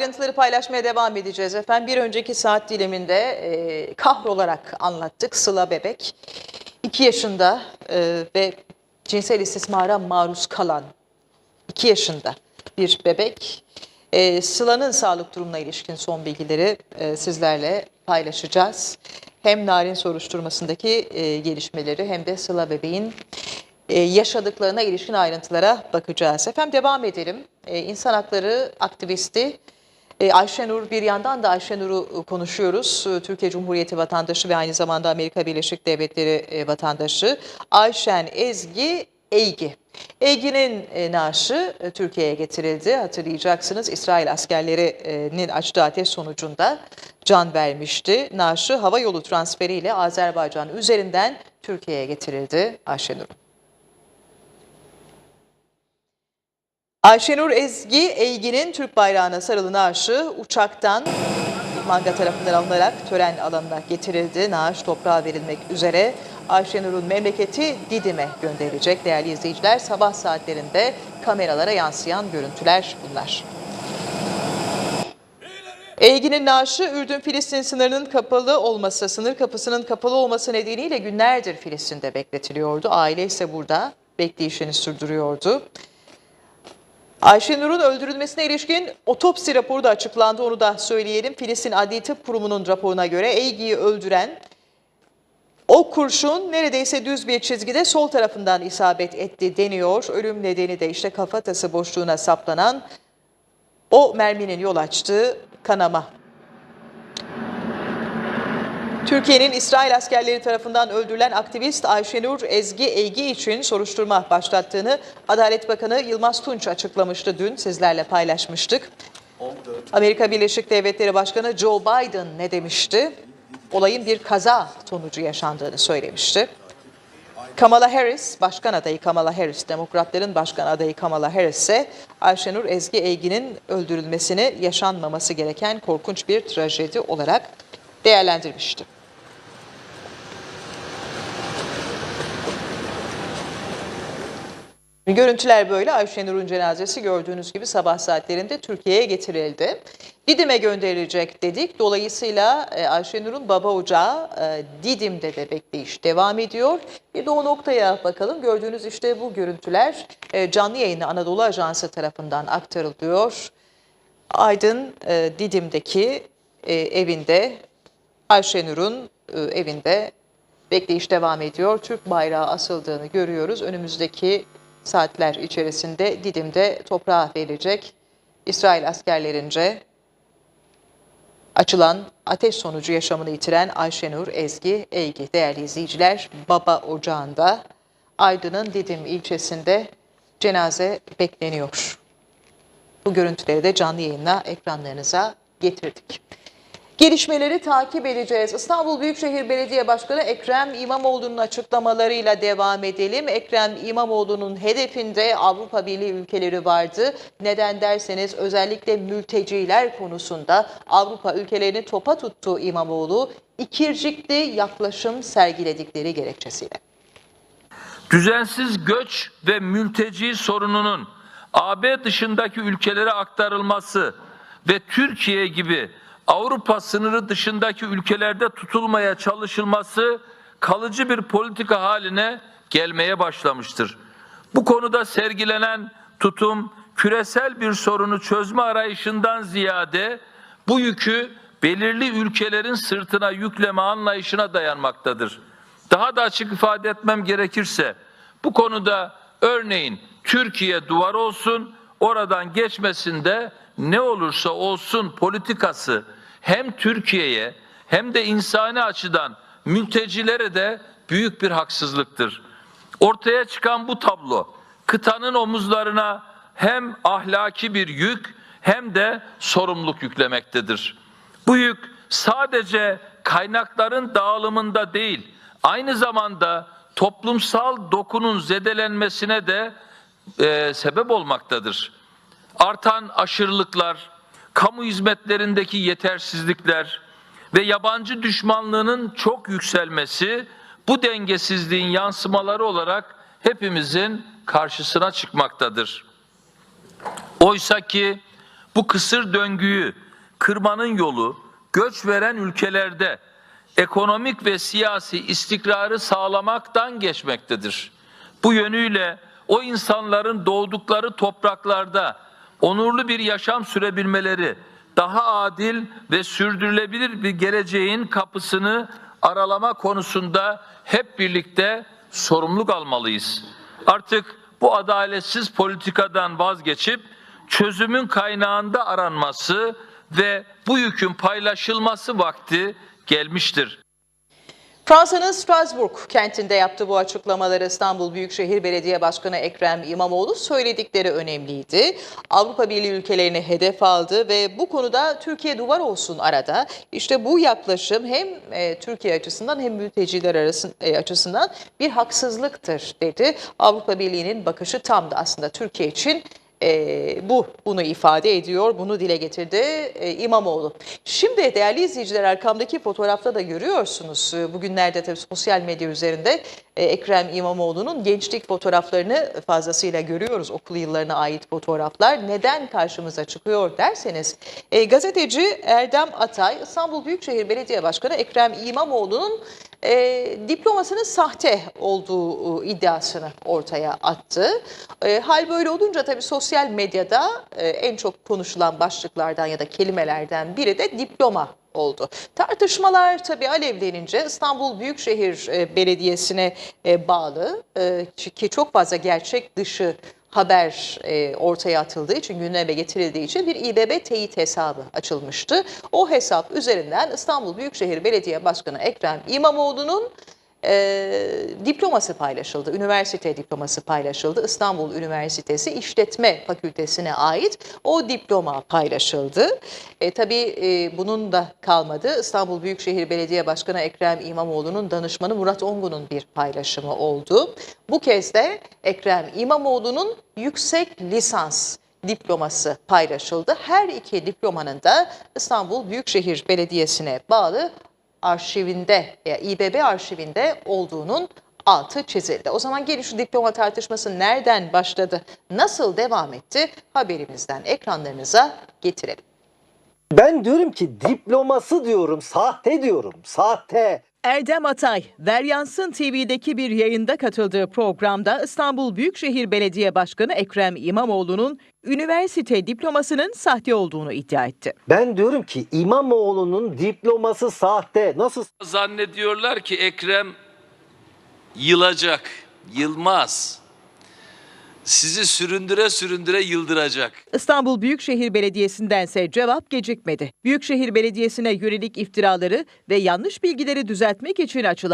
Ayrıntıları paylaşmaya devam edeceğiz efendim. Bir önceki saat diliminde e, kahrolarak anlattık Sıla Bebek. 2 yaşında e, ve cinsel istismara maruz kalan 2 yaşında bir bebek. E, Sıla'nın sağlık durumuna ilişkin son bilgileri e, sizlerle paylaşacağız. Hem narin soruşturmasındaki e, gelişmeleri hem de Sıla bebeğin e, yaşadıklarına ilişkin ayrıntılara bakacağız. Efendim devam edelim. E, İnsan hakları aktivisti Ayşenur bir yandan da Ayşenur'u konuşuyoruz. E, Türkiye Cumhuriyeti vatandaşı ve aynı zamanda Amerika Birleşik Devletleri e, vatandaşı Ayşen Ezgi Eygi. Eygi'nin e, naaşı e, Türkiye'ye getirildi. Hatırlayacaksınız İsrail askerlerinin açtığı ateş sonucunda can vermişti. Naaşı hava yolu transferiyle Azerbaycan üzerinden Türkiye'ye getirildi Ayşenur'un. Ayşenur Ezgi Eygi'nin Türk bayrağına sarılı naaşı uçaktan manga tarafından alınarak tören alanına getirildi. Naaş toprağa verilmek üzere Ayşenur'un memleketi Didim'e gönderilecek. Değerli izleyiciler sabah saatlerinde kameralara yansıyan görüntüler bunlar. Eygi'nin naaşı Ürdün-Filistin sınırının kapalı olması, sınır kapısının kapalı olması nedeniyle günlerdir Filistin'de bekletiliyordu. Aile ise burada bekleyişini sürdürüyordu. Ayşenur'un öldürülmesine ilişkin otopsi raporu da açıklandı. Onu da söyleyelim. Filistin Adli Tıp Kurumu'nun raporuna göre Eygi'yi öldüren o kurşun neredeyse düz bir çizgide sol tarafından isabet etti deniyor. Ölüm nedeni de işte kafatası boşluğuna saplanan o merminin yol açtığı kanama. Türkiye'nin İsrail askerleri tarafından öldürülen aktivist Ayşenur Ezgi Eygi için soruşturma başlattığını Adalet Bakanı Yılmaz Tunç açıklamıştı dün sizlerle paylaşmıştık. Amerika Birleşik Devletleri Başkanı Joe Biden ne demişti? Olayın bir kaza sonucu yaşandığını söylemişti. Kamala Harris, başkan adayı Kamala Harris, Demokratların başkan adayı Kamala Harris ise Ayşenur Ezgi Eygi'nin öldürülmesini yaşanmaması gereken korkunç bir trajedi olarak değerlendirmişti. Görüntüler böyle. Ayşenur'un cenazesi gördüğünüz gibi sabah saatlerinde Türkiye'ye getirildi. Didim'e gönderilecek dedik. Dolayısıyla e, Ayşenur'un baba ocağı e, Didim'de de bekleyiş devam ediyor. Bir de o noktaya bakalım. Gördüğünüz işte bu görüntüler e, canlı yayını Anadolu Ajansı tarafından aktarılıyor. Aydın Didim'deki evinde Ayşenur'un e, evinde bekleyiş devam ediyor. Türk bayrağı asıldığını görüyoruz. Önümüzdeki saatler içerisinde Didim'de toprağa verilecek. İsrail askerlerince açılan ateş sonucu yaşamını yitiren Ayşenur Ezgi Eygi değerli izleyiciler baba ocağında Aydın'ın Didim ilçesinde cenaze bekleniyor. Bu görüntüleri de canlı yayınla ekranlarınıza getirdik. Gelişmeleri takip edeceğiz. İstanbul Büyükşehir Belediye Başkanı Ekrem İmamoğlu'nun açıklamalarıyla devam edelim. Ekrem İmamoğlu'nun hedefinde Avrupa Birliği ülkeleri vardı. Neden derseniz özellikle mülteciler konusunda Avrupa ülkelerini topa tuttu İmamoğlu. İkircikli yaklaşım sergiledikleri gerekçesiyle. düzensiz göç ve mülteci sorununun AB dışındaki ülkelere aktarılması ve Türkiye gibi Avrupa sınırı dışındaki ülkelerde tutulmaya çalışılması kalıcı bir politika haline gelmeye başlamıştır. Bu konuda sergilenen tutum küresel bir sorunu çözme arayışından ziyade bu yükü belirli ülkelerin sırtına yükleme anlayışına dayanmaktadır. Daha da açık ifade etmem gerekirse bu konuda örneğin Türkiye duvar olsun oradan geçmesinde ne olursa olsun politikası hem Türkiye'ye hem de insani açıdan mültecilere de büyük bir haksızlıktır. Ortaya çıkan bu tablo kıtanın omuzlarına hem ahlaki bir yük hem de sorumluluk yüklemektedir. Bu yük sadece kaynakların dağılımında değil, aynı zamanda toplumsal dokunun zedelenmesine de e, sebep olmaktadır. Artan aşırılıklar, kamu hizmetlerindeki yetersizlikler ve yabancı düşmanlığının çok yükselmesi bu dengesizliğin yansımaları olarak hepimizin karşısına çıkmaktadır. Oysa ki bu kısır döngüyü kırmanın yolu göç veren ülkelerde ekonomik ve siyasi istikrarı sağlamaktan geçmektedir. Bu yönüyle o insanların doğdukları topraklarda onurlu bir yaşam sürebilmeleri, daha adil ve sürdürülebilir bir geleceğin kapısını aralama konusunda hep birlikte sorumluluk almalıyız. Artık bu adaletsiz politikadan vazgeçip çözümün kaynağında aranması ve bu yükün paylaşılması vakti gelmiştir. Fransa'nın Strasbourg kentinde yaptığı bu açıklamaları İstanbul Büyükşehir Belediye Başkanı Ekrem İmamoğlu söyledikleri önemliydi. Avrupa Birliği ülkelerini hedef aldı ve bu konuda Türkiye duvar olsun arada. İşte bu yaklaşım hem e, Türkiye açısından hem mülteciler e, açısından bir haksızlıktır dedi. Avrupa Birliği'nin bakışı tam da aslında Türkiye için e, bu bunu ifade ediyor, bunu dile getirdi e, İmamoğlu. Şimdi değerli izleyiciler arkamdaki fotoğrafta da görüyorsunuz. E, bugünlerde tabii sosyal medya üzerinde e, Ekrem İmamoğlu'nun gençlik fotoğraflarını fazlasıyla görüyoruz. Okul yıllarına ait fotoğraflar. Neden karşımıza çıkıyor derseniz e, gazeteci Erdem Atay İstanbul Büyükşehir Belediye Başkanı Ekrem İmamoğlu'nun e, diplomasının sahte olduğu e, iddiasını ortaya attı. E, hal böyle olunca tabii sosyal medyada e, en çok konuşulan başlıklardan ya da kelimelerden biri de diploma oldu. Tartışmalar tabii alevlenince İstanbul Büyükşehir e, Belediyesi'ne e, bağlı ki çok fazla gerçek dışı haber e, ortaya atıldığı için, gündeme getirildiği için bir İBB teyit hesabı açılmıştı. O hesap üzerinden İstanbul Büyükşehir Belediye Başkanı Ekrem İmamoğlu'nun e, diploması paylaşıldı. Üniversite diploması paylaşıldı. İstanbul Üniversitesi İşletme Fakültesine ait o diploma paylaşıldı. E, tabii e, bunun da kalmadı. İstanbul Büyükşehir Belediye Başkanı Ekrem İmamoğlu'nun danışmanı Murat Ongun'un bir paylaşımı oldu. Bu kez de Ekrem İmamoğlu'nun yüksek lisans diploması paylaşıldı. Her iki diplomanın da İstanbul Büyükşehir Belediyesi'ne bağlı arşivinde, ya İBB arşivinde olduğunun altı çizildi. O zaman gelin şu diploma tartışması nereden başladı, nasıl devam etti haberimizden ekranlarınıza getirelim. Ben diyorum ki diploması diyorum, sahte diyorum, sahte. Erdem Atay, Veryansın TV'deki bir yayında katıldığı programda İstanbul Büyükşehir Belediye Başkanı Ekrem İmamoğlu'nun üniversite diplomasının sahte olduğunu iddia etti. Ben diyorum ki İmamoğlu'nun diploması sahte. Nasıl Zannediyorlar ki Ekrem yılacak, yılmaz. Sizi süründüre süründüre yıldıracak. İstanbul Büyükşehir Belediyesi'ndense cevap gecikmedi. Büyükşehir Belediyesi'ne yönelik iftiraları ve yanlış bilgileri düzeltmek için açılan